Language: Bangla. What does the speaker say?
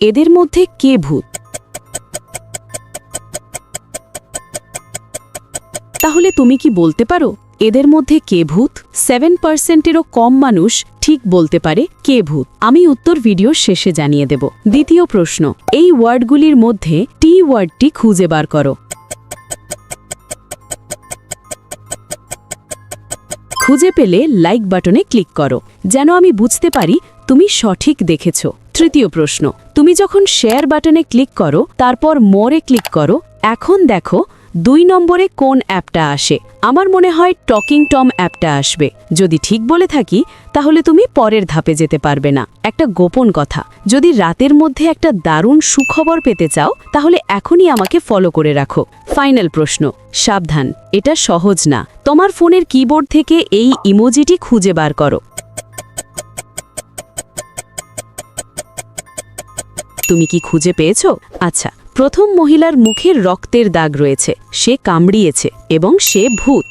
এদের মধ্যে কে ভূত? তাহলে তুমি কি বলতে পারো, এদের মধ্যে কে ভূত? সেভেন পার্সেন্টেরও কম মানুষ ঠিক বলতে পারে কে ভূত। আমি উত্তর ভিডিওর শেষে জানিয়ে দেব। দ্বিতীয় প্রশ্ন, এই ওয়ার্ডগুলির মধ্যে টি ওয়ার্ডটি খুঁজে বার করো। খুঁজে পেলে লাইক বাটনে ক্লিক করো। যেন আমি বুঝতে পারি, তুমি সঠিক দেখেছ। তৃতীয় প্রশ্ন তুমি যখন শেয়ার বাটনে ক্লিক করো, তারপর মোরে ক্লিক করো, এখন দেখো দুই নম্বরে কোন অ্যাপটা আসে। আমার মনে হয় টকিং টম অ্যাপটা আসবে। যদি ঠিক বলে থাকি, তাহলে তুমি পরের ধাপে যেতে পারবে না। একটা গোপন কথা, যদি রাতের মধ্যে একটা দারুণ সুখবর পেতে চাও, তাহলে এখনই আমাকে ফলো করে রাখো। ফাইনাল প্রশ্ন, সাবধান, এটা সহজ না। তোমার ফোনের কিবোর্ড থেকে এই ইমোজিটি খুঁজে বার করো। তুমি কি খুঁজে পেয়েছ? আচ্ছা প্রথম মহিলার মুখের রক্তের দাগ রয়েছে, সে কামড়িয়েছে এবং সে ভূত।